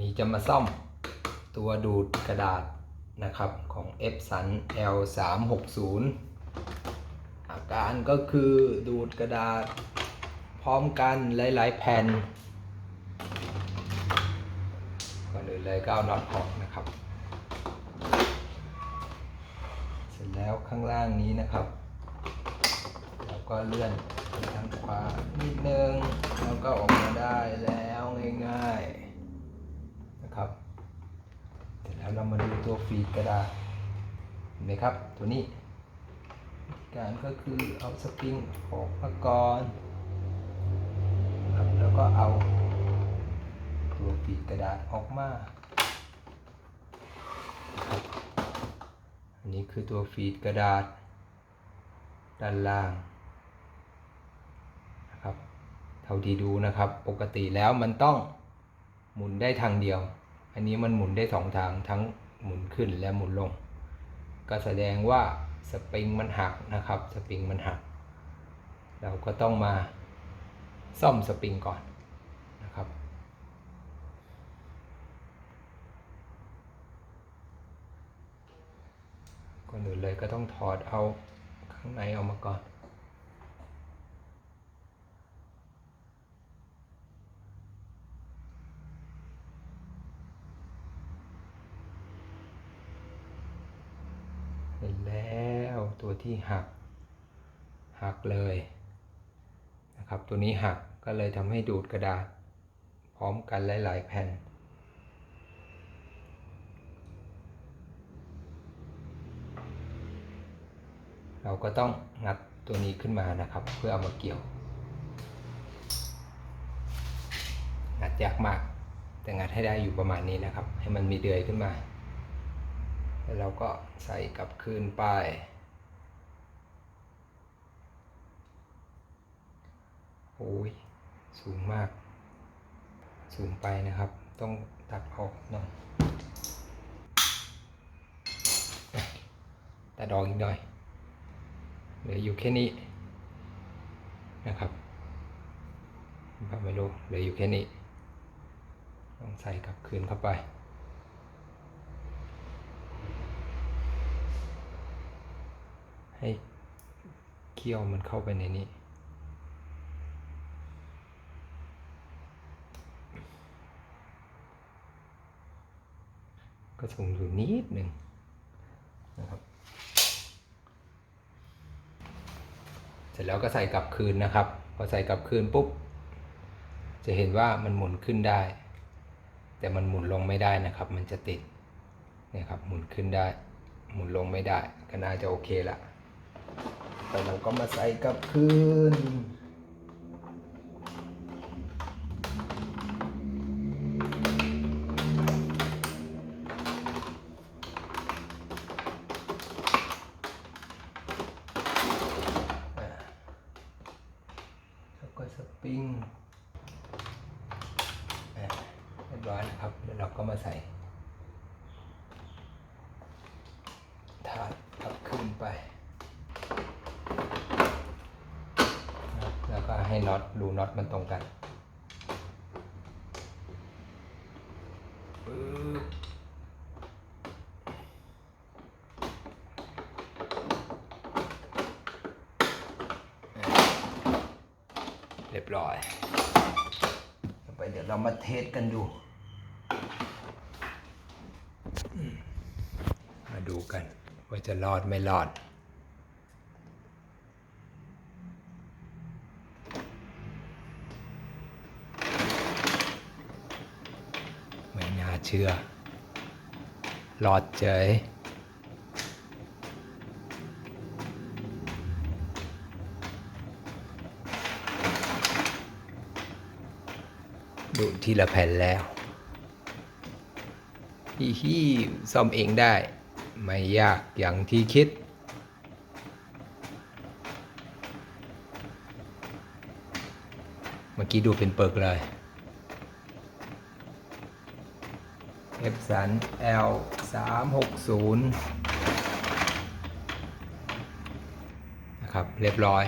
นี้จะมาซ่อมตัวดูดกระดาษนะครับของ e p s o n L 3 6 0 อาการก็คือดูดกระดาษพร้อมกันหลายๆแผ่นก่อนอื่นเลยก็เอาน็อตออกนะครับ เสร็จแล้วข้างล่างนี้นะครับเราก็เลื่อนไปทางขวานิดนึงแล้วก็ออกมาได้แล้วง่ายๆนะครับ เสร็จแล้วเรามาดู ตัวฟีดกระดาษเห็นไหมครับ ตัวนี้ การก็คือเอาสปริงออกมาก่อนครับแล้วก็เอา ตัวฟีดกระดาษออกมาอันนี้คือตัวฟีดกระดาษ ด้านล่างนะครับ เท่าที่ดูนะครับ ปกติแล้วมันต้องหมุนได้ทางเดียว อันนี้มันหมุนได้สองทางทั้ง หมุนขึ้นและหมุนลง ก็แสดงว่าสปริงมันหักนะครับสปริงมันหัก เราก็ต้องมาซ่อมสปริงก่อนนะครับ ก่อนอื่นเลยก็ต้องถอดเอาข้างในออกมาก่อน เห็นแล้วตัวที่หัก หักเลยนะครับ ตัวนี้หักก็เลยทำให้ดูดกระดาษ พร้อมกันหลาย ๆ แผ่นเราก็ต้องงัดตัวนี้ขึ้นมานะครับ เพื่อเอามาเกี่ยว งัดยากมาก แต่งัดให้ได้อยู่ประมาณนี้นะครับ ให้มันมีเดือยขึ้นมา แล้วเราก็ใส่กลับคืนไป โอ้ย สูงมาก สูงไปนะครับ ต้องตัดออกหน่อยตัดออกอีกหน่อย เหลืออยู่แค่นี้นะครับไม่รู้เหลืออยู่แค่นี้ ต้องใส่กลับคืนเข้าไป ให้เคี่ยวมันเข้าไปในนี้ ก็ส่งอยู่นิดหนึ่งนะครับเสร็จแล้วก็ใส่กลับคืนนะครับ พอใส่กลับคืนปุ๊บ จะเห็นว่ามันหมุนขึ้นได้ แต่มันหมุนลงไม่ได้นะครับ มันจะติดนี่ครับหมุนขึ้นได้ หมุนลงไม่ได้ ก็น่าจะโอเคละ แต่เราก็มาใส่กลับคืนแล้วก็สปริงเรียบร้อยนะครับแล้วเราก็มาใส่ถาดกลับขึ้นไปนะแล้วก็ ให้น็อตรูน็อตมันตรงกันเรียบร้อยต่อไปเดี๋ยวเรามาเทสกันดู มาดูกัน ว่าจะรอดไม่รอด ไม่น่า เชื่อรอดเฉย ดูทีละแผ่นแล้วฮีฮีซ่อมเองได้ ไม่ยากอย่างที่คิดเมื่อกี้ดูเป็นเปิกเลย เอฟสัน L 3 6 0 นะครับ เรียบร้อย